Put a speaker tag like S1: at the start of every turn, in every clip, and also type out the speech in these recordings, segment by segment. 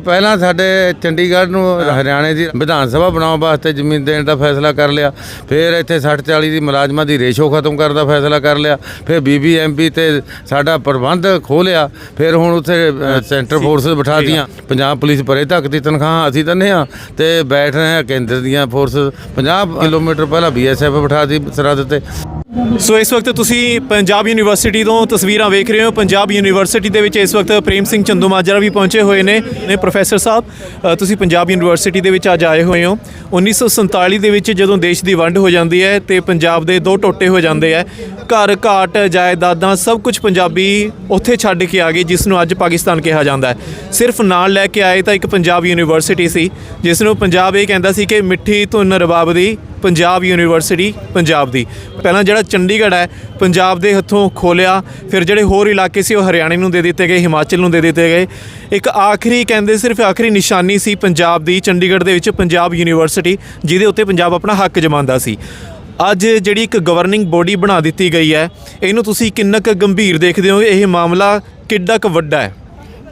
S1: ਪਹਿਲਾਂ ਸਾਡੇ ਚੰਡੀਗੜ੍ਹ ਨੂੰ ਹਰਿਆਣੇ ਦੀ ਵਿਧਾਨ ਸਭਾ ਬਣਾਉਣ ਵਾਸਤੇ ਜ਼ਮੀਨ ਦੇਣ ਦਾ ਫੈਸਲਾ ਕਰ ਲਿਆ। ਫਿਰ ਇੱਥੇ 60 40 ਦੀ ਮੁਲਾਜ਼ਮਾਂ ਦੀ ਰੇਸ਼ੋ ਖਤਮ ਕਰਨ ਦਾ ਫੈਸਲਾ ਕਰ ਲਿਆ। ਫਿਰ ਬੀਬੀਐਮਪੀ ਤੇ ਸਾਡਾ ਪ੍ਰਬੰਧ ਖੋਲਿਆ। ਫਿਰ ਹੁਣ ਉੱਥੇ ਸੈਂਟਰ ਫੋਰਸਸ ਬਿਠਾ ਦੀਆਂ ਪੰਜਾਬ ਪੁਲਿਸ ਪਰੇ ਤੱਕ ਦੀ ਤਨਖਾਹ ਅਸੀਂ ਦਿੰਦੇ ਹਾਂ ਤੇ ਬੈਠ ਰਹੇ ਹਾਂ ਕੇਂਦਰ ਦੀਆਂ ਫੋਰਸਸ 50 ਕਿਲੋਮੀਟਰ ਪਹਿਲਾਂ ਬੀਐਸਐਫ ਬਿਠਾ ਦੀ ਸਰਹੱਦ ਤੇ।
S2: ਸੋ ਇਸ ਵਕਤ ਤੁਸੀਂ ਪੰਜਾਬ ਯੂਨੀਵਰਸਿਟੀ ਤੋਂ ਤਸਵੀਰਾਂ ਵੇਖ ਰਹੇ ਹੋ। ਪੰਜਾਬ ਯੂਨੀਵਰਸਿਟੀ ਦੇ ਵਿੱਚ ਇਸ ਵਕਤ ਪ੍ਰੇਮ ਸਿੰਘ ਚੰਦੂਮਾਜਰਾ ਵੀ ਪਹੁੰਚੇ ਹੋਏ ਨੇ ਨੇ ਪ੍ਰੋਫੈਸਰ ਸਾਹਿਬ। ਤੁਸੀਂ ਪੰਜਾਬ ਯੂਨੀਵਰਸਿਟੀ ਦੇ ਵਿੱਚ ਅੱਜ ਆਏ ਹੋਏ ਹੋ। 1947 ਦੇ ਵਿੱਚ ਜਦੋਂ ਦੇਸ਼ ਦੀ ਵੰਡ ਹੋ ਜਾਂਦੀ ਹੈ ਤੇ ਪੰਜਾਬ ਦੇ ਦੋ ਟੋਟੇ ਹੋ ਜਾਂਦੇ ਆ ਘਰ ਘਾਟ, ਜਾਇਦਾਦਾਂ ਸਭ ਕੁਝ ਪੰਜਾਬੀ ਉੱਥੇ ਛੱਡ ਕੇ ਆ ਗਏ ਜਿਸ ਨੂੰ ਅੱਜ ਪਾਕਿਸਤਾਨ ਕਿਹਾ ਜਾਂਦਾ ਹੈ। ਸਿਰਫ ਨਾਲ ਲੈ ਕੇ ਆਏ ਤਾਂ ਇੱਕ ਪੰਜਾਬ ਯੂਨੀਵਰਸਿਟੀ ਸੀ ਜਿਸ ਨੂੰ ਪੰਜਾਬ ਇਹ ਕਹਿੰਦਾ ਸੀ ਕਿ ਮਿੱਠੀ ਧੁਨ ਰਬਾਬ ਦੀ ਪੰਜਾਬ ਯੂਨੀਵਰਸਿਟੀ ਪੰਜਾਬ ਦੀ। ਪਹਿਲਾਂ ਜਿਹੜਾ ਚੰਡੀਗੜ੍ਹ ਹੈ, ਪੰਜਾਬ ਦੇ ਹੱਥੋਂ ਖੋਲਿਆ, ਫਿਰ ਜਿਹੜੇ ਹੋਰ ਇਲਾਕੇ ਸੀ, ਉਹ ਹਰਿਆਣੇ ਨੂੰ ਦੇ ਦਿੱਤੇ ਗਏ, ਹਿਮਾਚਲ ਨੂੰ ਦੇ ਦਿੱਤੇ ਗਏ। ਇੱਕ ਆਖਰੀ, ਕਹਿੰਦੇ ਸਿਰਫ ਆਖਰੀ ਨਿਸ਼ਾਨੀ ਸੀ ਪੰਜਾਬ ਦੀ, ਚੰਡੀਗੜ੍ਹ ਦੇ ਵਿੱਚ ਪੰਜਾਬ ਯੂਨੀਵਰਸਿਟੀ, ਜਿਹਦੇ ਉੱਤੇ ਪੰਜਾਬ ਆਪਣਾ ਹੱਕ ਜਮਾਉਂਦਾ ਸੀ। ਅੱਜ ਜਿਹੜੀ ਇੱਕ ਗਵਰਨਿੰਗ ਬੋਡੀ ਬਣਾ ਦਿੱਤੀ ਗਈ ਹੈ, ਇਹਨੂੰ ਤੁਸੀਂ ਕਿੰਨਾ ਕੁ ਗੰਭੀਰ ਦੇਖਦੇ ਹੋ ਇਹ ਮਾਮਲਾ ਕਿੱਡਾ ਕੁ ਵੱਡਾ ਹੈ?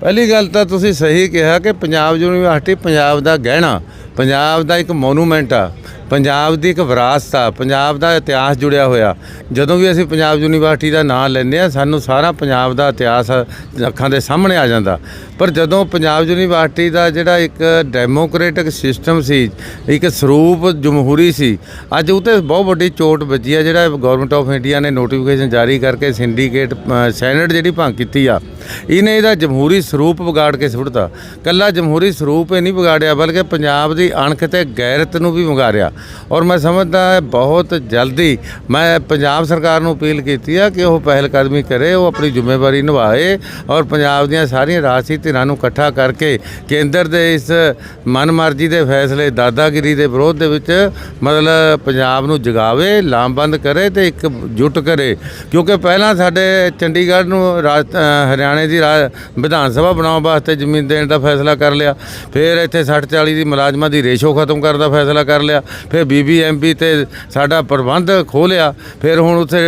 S1: ਪਹਿਲੀ ਗੱਲ ਤਾਂ ਤੁਸੀਂ ਸਹੀ ਕਿਹਾ ਕਿ ਪੰਜਾਬ ਯੂਨੀਵਰਸਿਟੀ, ਪੰਜਾਬ ਦਾ ਗਹਿਣਾ ਪੰਜਾਬ ਦਾ ਇੱਕ ਮੋਨੂਮੈਂਟ ਆ ਪੰਜਾਬ ਦੀ ਇੱਕ ਵਿਰਾਸਤ ਆ ਪੰਜਾਬ ਦਾ ਇਤਿਹਾਸ ਜੁੜਿਆ ਹੋਇਆ। ਜਦੋਂ ਵੀ ਅਸੀਂ ਪੰਜਾਬ ਯੂਨੀਵਰਸਿਟੀ ਦਾ ਨਾਮ ਲੈਂਦੇ ਆ ਸਾਨੂੰ ਸਾਰਾ ਪੰਜਾਬ ਦਾ ਇਤਿਹਾਸ ਅੱਖਾਂ ਦੇ ਸਾਹਮਣੇ ਆ ਜਾਂਦਾ। ਪਰ ਜਦੋਂ ਪੰਜਾਬ ਯੂਨੀਵਰਸਿਟੀ ਦਾ ਜਿਹੜਾ ਇੱਕ ਡੈਮੋਕ੍ਰੈਟਿਕ ਸਿਸਟਮ ਸੀ ਇੱਕ ਸਰੂਪ ਜਮਹੂਰੀ ਸੀ ਅੱਜ ਉਹ ਤੇ ਬਹੁਤ ਵੱਡੀ ਚੋਟ ਵੱਜੀ ਆ ਜਿਹੜਾ ਗਵਰਨਮੈਂਟ ਆਫ ਇੰਡੀਆ ਨੇ ਨੋਟੀਫਿਕੇਸ਼ਨ ਜਾਰੀ ਕਰਕੇ ਸਿੰਡੀਕੇਟ ਅ, ਸੈਨੇਟ ਜਿਹੜੀ ਭੰਗ ਕੀਤੀ ਆ ਇਹਨੇ ਇਹਦਾ ਜਮਹੂਰੀ ਸਰੂਪ ਵਿਗਾੜ ਕੇ ਸੁੱਟਦਾ ਕੱਲਾ ਜਮਹੂਰੀ ਸਰੂਪ ਹੀ ਨਹੀਂ ਵਿਗਾੜਿਆ ਬਲਕਿ ਪੰਜਾਬ ਦੀ ਅਣਖ ਤੇ ਗੈਰਤ ਨੂੰ ਵੀ ਵਿਗਾੜਿਆ। ਔਰ ਮੈਂ ਸਮਝਦਾ ਬਹੁਤ ਜਲਦੀ ਮੈਂ ਪੰਜਾਬ ਸਰਕਾਰ ਨੂੰ ਅਪੀਲ ਕੀਤੀ ਆ ਕਿ ਉਹ ਪਹਿਲ ਕਦਮੀ ਕਰੇ, ਉਹ ਆਪਣੀ ਜ਼ਿੰਮੇਵਾਰੀ ਨਿਭਾਏ ਔਰ ਪੰਜਾਬ ਦੀਆਂ ਸਾਰੀਆਂ ਰਾਜਸੀ ਧਿਰਾਂ ਨੂੰ ਇਕੱਠਾ ਕਰਕੇ ਕੇਂਦਰ ਦੇ ਇਸ ਮਨਮਰਜ਼ੀ ਦੇ ਫੈਸਲੇ, ਦਾਦਾਗਿਰੀ ਦੇ ਵਿਰੋਧ ਦੇ ਵਿੱਚ ਮਤਲਬ ਪੰਜਾਬ ਨੂੰ ਜਗਾਵੇ, ਲਾਮਬੰਦ ਕਰੇ ਤੇ ਇੱਕ ਜੁਟ ਕਰੇ। ਕਿਉਂਕਿ ਪਹਿਲਾਂ ਸਾਡੇ ਚੰਡੀਗੜ੍ਹ ਨੂੰ ਰਾਜ ਹਰਿਆਣੇ ਦੀ ਰਾ- ਵਿਧਾਨ ਸਭਾ ਬਣਾਉਣ ਵਾਸਤੇ ਜ਼ਮੀਨ ਦੇਣ ਦਾ ਫੈਸਲਾ ਕਰ ਲਿਆ। ਫਿਰ ਇੱਥੇ 60 40 ਦੀ ਮੁਲਾਜ਼ਮਾਂ ਦੀ ਰੇਸ਼ੋ ਖਤਮ ਕਰਨ ਦਾ ਫੈਸਲਾ ਕਰ ਲਿਆ ਫਿਰ ਬੀਬੀਐਮਪੀ ਤੇ ਸਾਡਾ ਪ੍ਰਬੰਧ ਖੋਲਿਆ ਫਿਰ ਹੁਣ ਉੱਥੇ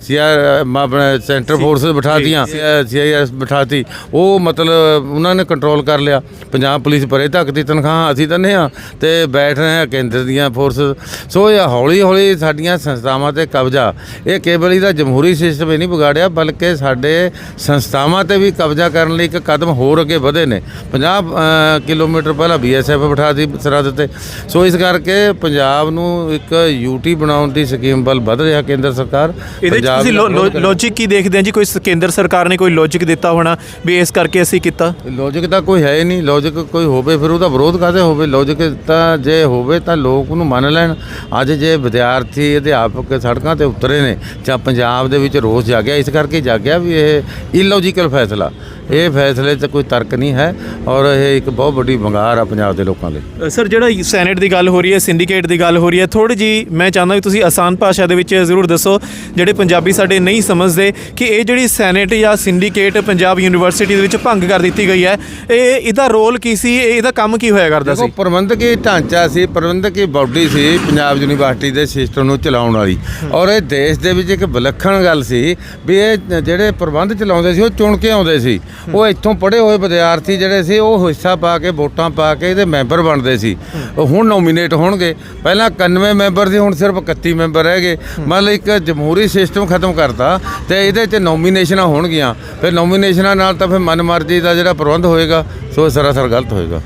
S1: ਸੀਆਰ ਆਪਣੇ ਸੈਂਟਰ ਫੋਰਸਸ ਬਿਠਾ ਦੀਆਂ ਸੀਆਈਐਸ ਬਿਠਾਤੀ ਉਹ ਮਤਲਬ ਉਹਨਾਂ ਨੇ ਕੰਟਰੋਲ ਕਰ ਲਿਆ ਪੰਜਾਬ ਪੁਲਿਸ ਪਰੇ ਤੱਕ ਦੀ ਤਨਖਾਹ ਅਸੀਂ ਦਿੰਦੇ ਹਾਂ ਤੇ ਬੈਠ ਰਹੇ ਹਾਂ ਕੇਂਦਰ ਦੀਆਂ ਫੋਰਸਸ ਸੋ ਇਹ ਹੌਲੀ ਹੌਲੀ ਸਾਡੀਆਂ ਸੰਸਥਾਵਾਂ ਤੇ ਕਬਜ਼ਾ ਇਹ ਕੇਵਲ ਇਹਦਾ ਜਮਹੂਰੀ ਸਿਸਟਮ ਹੀ ਨਹੀਂ ਵਿਗਾੜਿਆ ਬਲਕਿ ਸਾਡੇ ਸੰਸਥਾਵਾਂ ਤੇ ਵੀ ਕਬਜ਼ਾ ਕਰਨ ਲਈ ਇੱਕ ਕਦਮ ਹੋਰ ਅੱਗੇ ਵਧੇ ਨੇ 50 ਅ, ਕਿਲੋਮੀਟਰ ਪਹਿਲਾਂ ਬੀਐਸਐਫ ਬਿਠਾ ਦੀ ਸਰਹੱਦ ਤੇ ਸੋ ਇਸ ਕਰਕੇ ਪੰਜਾਬ ਨੂੰ ਇੱਕ ਯੂਟੀ ਬਣਾਉਣ ਦੀ ਸਕੀਮ ਵੱਲ ਵਧ ਰਿਹਾ ਕੇਂਦਰ ਸਰਕਾਰ।
S2: ਇਹਦੇ ਵਿੱਚ ਤੁਸੀਂ ਲੌਜੀਕ ਕੀ ਦੇਖਦੇ ਹੋ ਜੀ? ਕੋਈ ਸ- ਕੇਂਦਰ ਸਰਕਾਰ ਨੇ ਕੋਈ ਲੌਜੀਕ ਦਿੱਤਾ ਹੋਣਾ ਵੀ ਇਸ ਕਰਕੇ ਅਸੀਂ ਕੀਤਾ?
S1: ਲੌਜਿਕ ਤਾਂ ਕੋਈ ਹੈ ਹੀ ਨਹੀਂ। ਲੌਜਿਕ ਕੋਈ ਹੋਵੇ ਫਿਰ ਉਹਦਾ ਵਿਰੋਧ ਕਾਹਦੇ ਹੋਵੇ? ਲੌਜਿਕ ਤਾਂ ਜੇ ਹੋਵੇ ਤਾਂ ਲੋਕ ਉਹਨੂੰ ਮੰਨ ਲੈਣ। ਅੱਜ ਜੇ ਵਿਦਿਆਰਥੀ ਅਧਿਆਪਕ ਸੜਕਾਂ ਤੇ ਉਤਰੇ ਨੇ ਜਾਂ ਪੰਜਾਬ ਦੇ ਵਿੱਚ ਰੋਸ ਜਾਗਿਆ ਇਸ ਕਰਕੇ ਜਾਗਿਆ ਵੀ ਇਹ ਇਲੌਜੀਕਲ ਫੈਸਲਾ। ਇਹ ਫੈਸਲੇ 'ਚ ਕੋਈ ਤਰਕ ਨਹੀਂ ਹੈ ਔਰ ਇਹ ਇੱਕ ਬਹੁਤ ਵੱਡੀ ਵੰਗਾਰ ਆ ਪੰਜਾਬ ਦੇ ਲੋਕਾਂ ਲਈ।
S2: ਸਰ ਜਿਹੜਾ ਸੈਨੇਟ ਦੀ ਗੱਲ ਹੋ ਰਹੀ ਹੈ ਸਿੰਡੀਕੇਟ ਦੀ ਗੱਲ ਹੋ ਰਹੀ ਹੈ ਥੋੜੀ ਜੀ ਮੈਂ ਚਾਹੁੰਦਾ ਵੀ ਤੁਸੀਂ ਆਸਾਨ ਭਾਸ਼ਾ ਦੇ ਵਿੱਚ ਜ਼ਰੂਰ ਦੱਸੋ ਜਿਹੜੇ ਪੰਜਾਬੀ ਸਾਡੇ ਨਹੀਂ ਸਮਝਦੇ ਕਿ ਇਹ ਜਿਹੜੀ ਸੈਨੇਟ ਜਾਂ ਸਿੰਡੀਕੇਟ ਪੰਜਾਬ ਯੂਨੀਵਰਸਿਟੀ ਦੇ ਵਿੱਚ ਭੰਗ ਕਰ ਦਿੱਤੀ ਗਈ ਹੈ ਇਹ ਇਹਦਾ ਰੋਲ ਕੀ ਸੀ ਇਹ ਇਹਦਾ ਕੰਮ ਕੀ ਹੋਇਆ ਕਰਦਾ
S1: ਦੇਖੋ
S2: ਸੀ?
S1: ਪ੍ਰਬੰਧਕੀ ਢਾਂਚਾ ਸੀ ਪ੍ਰਬੰਧਕੀ ਬਾਡੀ ਸੀ ਪੰਜਾਬ ਯੂਨੀਵਰਸਿਟੀ ਦੇ ਸਿਸਟਮ ਨੂੰ ਚਲਾਉਣ ਵਾਲੀ। ਔਰ ਇਹ ਦੇਸ਼ ਦੇ ਵਿੱਚ ਇੱਕ ਵਿਲੱਖਣ ਗੱਲ ਸੀ ਵੀ ਇਹ ਜਿਹੜੇ ਪ੍ਰਬੰਧ ਚਲਾਉਂਦੇ ਸੀ ਉਹ ਚੁਣ ਕੇ ਆਉਂਦੇ ਸੀ। ਉਹ ਇੱਥੋਂ ਪੜ੍ਹੇ ਹੋਏ ਵਿਦਿਆਰਥੀ ਜਿਹੜੇ ਸੀ, ਉਹ ਹਿੱਸਾ ਪਾ ਕੇ, ਵੋਟਾਂ ਪਾ ਕੇ ਇਹਦੇ ਮੈਂਬਰ ਬਣਦੇ ਸੀ। ਉਹ ਹੁਣ ਨੋਮੀਨੇਟ ਹੋਣਗੇ। ਪਹਿਲਾਂ 91 ਮੈਂਬਰ ਸੀ, ਹੁਣ ਸਿਰਫ 31 ਮੈਂਬਰ ਰਹਿ ਗਏ। ਮਤਲਬ ਇੱਕ ਜਮਹੂਰੀ ਸਿਸਟਮ ਖਤਮ ਕਰਤਾ ਤੇ ਇਹਦੇ 'ਚ ਨੋਮੀਨੇਸ਼ਨਾਂ ਹੋਣਗੀਆਂ। ਫਿਰ ਨੋਮੀਨੇਸ਼ਨਾਂ ਨਾਲ ਤਾਂ ਫਿਰ ਮਨਮਰਜ਼ੀ ਦਾ ਜਿਹੜਾ ਪ੍ਰਬੰਧ ਹੋਏਗਾ, ਸੋ ਸਰਾਸਰ ਗਲਤ ਹੋਏਗਾ।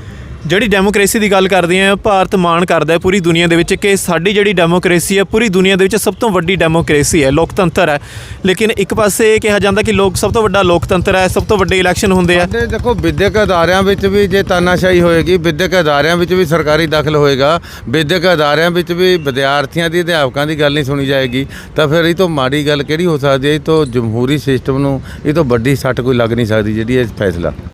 S2: ਜਿਹੜੀ ਡੈਮੋਕ੍ਰੇਸੀ ਦੀ ਗੱਲ ਕਰਦੇ ਆ ਭਾਰਤ ਮਾਣ ਕਰਦਾ ਹੈ ਪੂਰੀ ਦੁਨੀਆ ਦੇ ਵਿੱਚ ਕਿ ਸਾਡੀ ਜਿਹੜੀ ਡੈਮੋਕ੍ਰੇਸੀ ਹੈ, ਪੂਰੀ ਦੁਨੀਆ ਦੇ ਵਿੱਚ ਸਭ ਤੋਂ ਵੱਡੀ ਡੈਮੋਕ੍ਰੇਸੀ ਹੈ, ਲੋਕਤੰਤਰ ਹੈ। ਲੇਕਿਨ ਇੱਕ ਪਾਸੇ ਇਹ ਕਿਹਾ ਜਾਂਦਾ ਕਿ ਲੋਕ ਸਭ ਤੋਂ ਵੱਡਾ ਲੋਕਤੰਤਰ ਹੈ, ਸਭ ਤੋਂ ਵੱਡੇ ਇਲੈਕਸ਼ਨ ਹੁੰਦੇ ਆ।
S1: ਸਾਡੇ ਦੇਖੋ, ਵਿਦਿਅਕ ਅਦਾਰਿਆਂ ਵਿੱਚ ਵੀ ਜੇ ਤਾਨਾਸ਼ਾਹੀ ਹੋਏਗੀ, ਵਿਦਿਅਕ ਅਦਾਰਿਆਂ ਵਿੱਚ ਵੀ ਸਰਕਾਰੀ ਦਖਲ ਹੋਏਗਾ, ਵਿਦਿਅਕ ਅਦਾਰਿਆਂ ਵਿੱਚ ਵੀ ਵਿਦਿਆਰਥੀਆਂ ਦੀ, ਅਧਿਆਪਕਾਂ ਦੀ ਗੱਲ ਨਹੀਂ ਸੁਣੀ ਜਾਏਗੀ, ਤਾਂ ਫਿਰ ਇਹ ਤੋਂ ਮਾੜੀ ਗੱਲ ਕਿਹੜੀ ਹੋ ਸਕਦੀ ਹੈ? ਇਹ ਤੋਂ ਜਮਹੂਰੀ ਸਿਸਟਮ ਨੂੰ, ਇਹ ਤੋਂ ਵੱਡੀ ਸੱਟ ਕੋਈ ਲੱਗ ਨਹੀਂ ਸਕਦੀ ਜਿਹੜੀ ਇਹ ਫੈਸਲਾ।